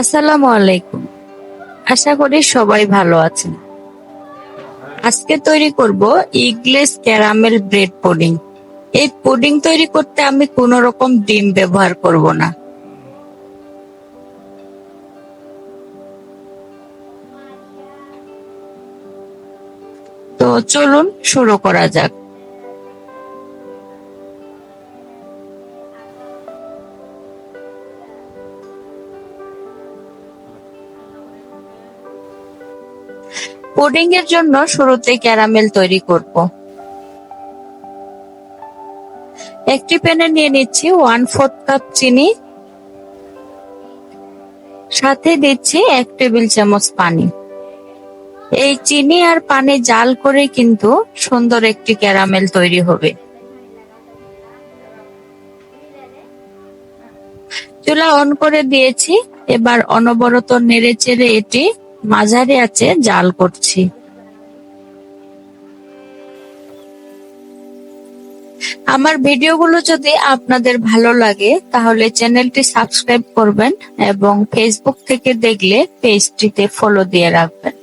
আসসালামু আলাইকুম। আশা করি সবাই ভালো আছেন। আজকে তৈরি করব ইগলেস ক্যারামেল ব্রেড পুডিং। এই পুডিং তৈরি করতে আমি কোনো রকম ডিম ব্যবহার করব না। তো চলুন শুরু করা যাক। পুডিং এর জন্য শুরুতে ক্যারামেল তৈরি করব। একটি প্যানে নিয়ে নিচ্ছি ওয়ান ফোর্থ কাপ চিনি। সাথে দিচ্ছি এক টেবিল চামচ পানি। এই চিনি আর পানি জাল করে কিন্তু সুন্দর একটি ক্যারামেল তৈরি হবে। চুলা অন করে দিয়েছি। এবার অনবরত নেড়ে চেড়ে এটি মাঝারি আছে, জাল করছি। আমার ভিডিওগুলো যদি আপনাদের ভালো লাগে, তাহলে চ্যানেলটি সাবস্ক্রাইব করবেন এবং ফেসবুক থেকে দেখলে পেজটিতে ফলো দিয়ে রাখবেন।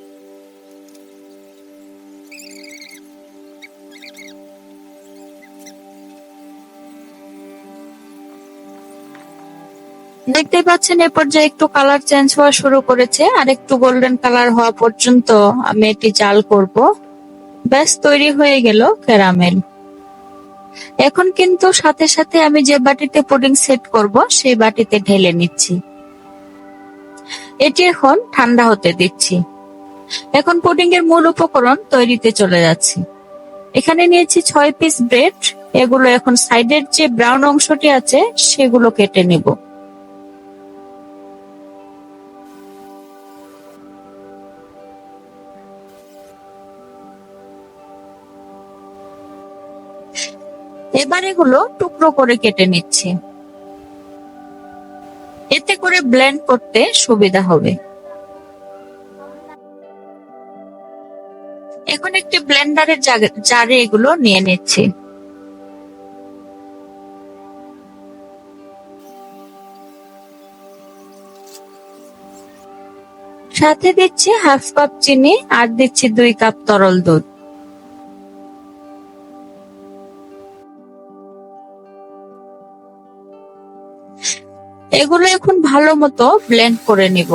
দেখতে পাচ্ছেন, এ পর্যায়ে একটু কালার চেঞ্জ হওয়া শুরু করেছে, আর একটু গোল্ডেন কালার হওয়া পর্যন্ত আমি এটি জাল করব। ব্যাস, তৈরি হয়ে গেল ক্যারামেল এখন কিন্তু সাথে সাথে আমি যে বাটিতে পুডিং সেট করব, সেই বাটিতে ঢেলে নিচ্ছি। এটি এখন ঠান্ডা হতে দিচ্ছি। এখন পুডিং এর মূল উপকরণ তৈরিতে চলে যাচ্ছি। এখানে নিয়েছি ছয় পিস ব্রেড এগুলো এখন সাইডের যে ব্রাউন অংশটি আছে, সেগুলো কেটে নিব। এবার এগুলো টুকরো করে কেটে নিচ্ছি। এতে করে ব্লেন্ড করতে সুবিধা হবে। এখন একটি ব্লেন্ডারের জারে এগুলো নিয়ে নিচ্ছি। সাথে দিচ্ছি হাফ কাপ চিনি আর দিচ্ছি দুই কাপ তরল দুধ। এগুলো এখন ভালো মতো ব্লেন্ড করে নিব।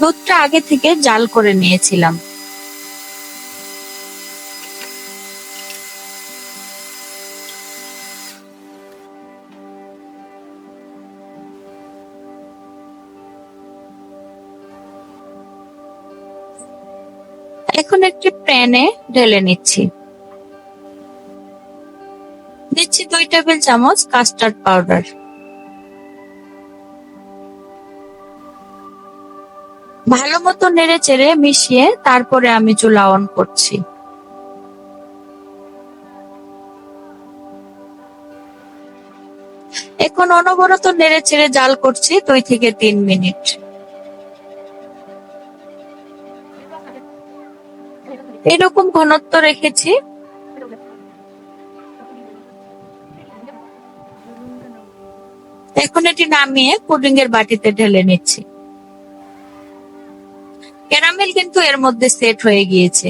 দুধটা আগে থেকে জাল করে নিয়েছিলাম। এখন একটি প্যানে ঢেলে নিচ্ছি। দিচ্ছি দুই টেবিল চামচ কাস্টার্ড পাউডার ভালো মতো নেড়ে চেড়ে মিশিয়ে তারপরে আমি চুলা অন করছি। এখন অনবরত নেড়ে চেড়ে জাল করছি দুই থেকে তিন মিনিট। এরকম ঘনত্ব রেখেছি। এখন এটি নামিয়ে পুডিং এর বাটিতে ঢেলে নিচ্ছি। ক্যারামেল কিন্তু এর মধ্যে সেট হয়ে গিয়েছে।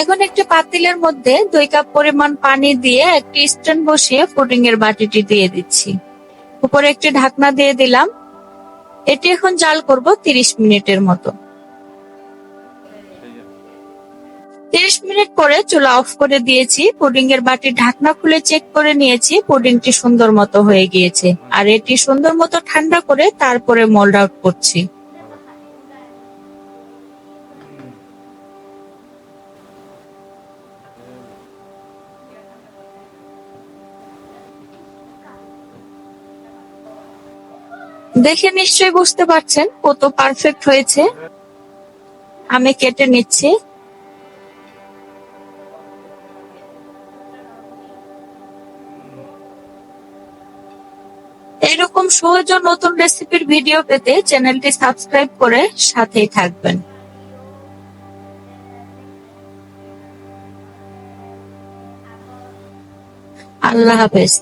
এখন একটি পাতিলের মধ্যে দুই কাপ পরিমাণ পানি দিয়ে একটি স্ট্যান্ড বসিয়ে পুডিং এর বাটিটি দিয়ে দিচ্ছি। উপরে একটি ঢাকনা দিয়ে দিলাম। এটি এখন জাল করব তিরিশ মিনিটের মতো। তিরিশ মিনিট পরে চুলা অফ করে দিয়েছি, পুডিং এর বাটির ঢাকনা খুলে চেক করে নিয়েছি, পুডিংটি সুন্দর মতো হয়ে গিয়েছে। আর এটি সুন্দর মতো ঠান্ডা করে তারপরে মোল্ড আউট করছি। দেখে নিশ্চয়ই বুঝতে পারছেন কত পারফেক্ট হয়েছে। আমি কেটে নিচ্ছি। এরকম সহজ ও নতুন রেসিপির ভিডিও পেতে চ্যানেলটি সাবস্ক্রাইব করে সাথেই থাকবেন। আল্লাহ হাফেজ।